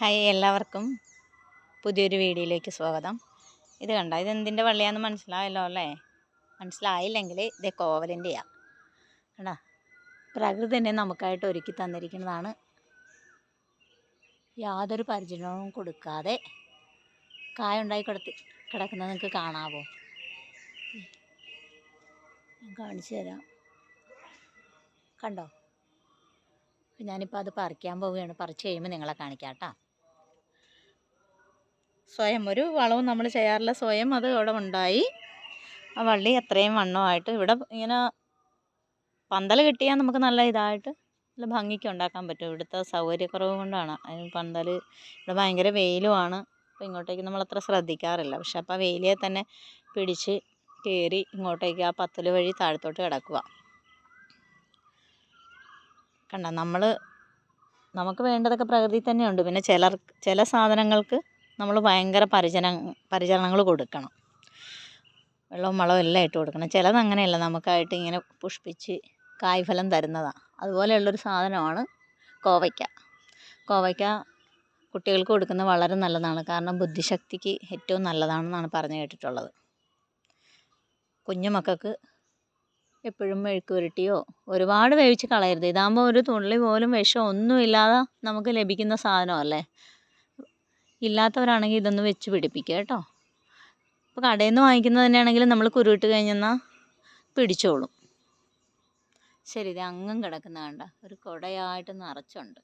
Hi എല്ലാവർക്കും പുതിയൊരു വീഡിയോയിലേക്ക് സ്വാഗതം. ഇത് കണ്ട? ഇത് എന്തിന്റെ വള്ളിയാന്ന് മനസ്സിലായല്ലോ അല്ലേ? മനസ്സിലായില്ലെങ്കിൽ ഇത് കോവലിന്റെയാണ് കണ്ട? പ്രകൃതി തന്നെ നമുക്കായിട്ട് ഒരുക്കി തന്നിരിക്കുന്നതാണ്. യാതൊരു പരിചരണവും കൊടുക്കാതെ കായുണ്ടായി കിടത്തി കിടക്കുന്നത് നിങ്ങൾക്ക് കാണാവോ? ഞാൻ കാണിച്ചു തരാം. കണ്ടോ? ഞാനിപ്പോൾ അത് പറിക്കാൻ പോവുകയാണ്. പറിച്ച് കഴിയുമ്പോൾ നിങ്ങളെ കാണിക്കാം കേട്ടോ. സ്വയം ഒരു വളവും നമ്മൾ ചെയ്യാറില്ല സ്വയം അത് അവിടെ ഉണ്ടായി. ആ വള്ളി അത്രയും വണ്ണമായിട്ട് ഇവിടെ ഇങ്ങനെ പന്തൽ കിട്ടിയാൽ നമുക്ക് നല്ല ഇതായിട്ട് നല്ല ഭംഗിക്ക് ഉണ്ടാക്കാൻ പറ്റും. ഇവിടുത്തെ സൗകര്യക്കുറവ് കൊണ്ടാണ്. അതിന് പന്തൽ ഇവിടെ ഭയങ്കര വെയിലുമാണ്. അപ്പോൾ ഇങ്ങോട്ടേക്ക് നമ്മൾ അത്ര ശ്രദ്ധിക്കാറില്ല. പക്ഷെ അപ്പോൾ ആ വെയിലിൽ തന്നെ പിടിച്ച് കയറി ഇങ്ങോട്ടേക്ക് ആ പത്തൽ വഴി താഴത്തോട്ട് കിടക്കുക. കണ്ട? നമ്മൾ നമുക്ക് വേണ്ടതൊക്കെ പ്രകൃതി തന്നെയുണ്ട്. പിന്നെ ചിലർ ചില സാധനങ്ങൾക്ക് നമ്മൾ ഭയങ്കര പരിചരണ പരിചരണങ്ങൾ കൊടുക്കണം. വെള്ളവും വളവും എല്ലാം ഇട്ട് കൊടുക്കണം. ചിലത് അങ്ങനെയല്ല. നമുക്കായിട്ട് ഇങ്ങനെ പുഷ്പിച്ച് കായ്ഫലം തരുന്നതാണ് അതുപോലെയുള്ളൊരു സാധനമാണ് കോവയ്ക്ക. കോവയ്ക്ക കുട്ടികൾക്ക് കൊടുക്കുന്നത് വളരെ നല്ലതാണ്. കാരണം ബുദ്ധിശക്തിക്ക് ഏറ്റവും നല്ലതാണെന്നാണ് പറഞ്ഞു കേട്ടിട്ടുള്ളത്. കുഞ്ഞുമക്കൾക്ക് എപ്പോഴും മെഴുക്ക് പുരട്ടിയോ ഒരുപാട് വേവിച്ച് കളയരുത്. ഇതാകുമ്പോൾ ഒരു തുള്ളി പോലും വിഷം ഒന്നുമില്ലാതെ നമുക്ക് ലഭിക്കുന്ന സാധനമല്ലേ? ഇല്ലാത്തവരാണെങ്കിൽ ഇതൊന്ന് വെച്ച് പിടിപ്പിക്കുക കേട്ടോ. ഇപ്പോൾ കടയിൽ നിന്ന് വാങ്ങിക്കുന്നത് തന്നെയാണെങ്കിലും നമ്മൾ കുരുവിട്ട് കഴിഞ്ഞെന്നാൽ പിടിച്ചോളും. ശരി ഇത് അങ്ങും കിടക്കുന്ന കണ്ട ഒരു കുടയായിട്ട് നിറച്ചുണ്ട്.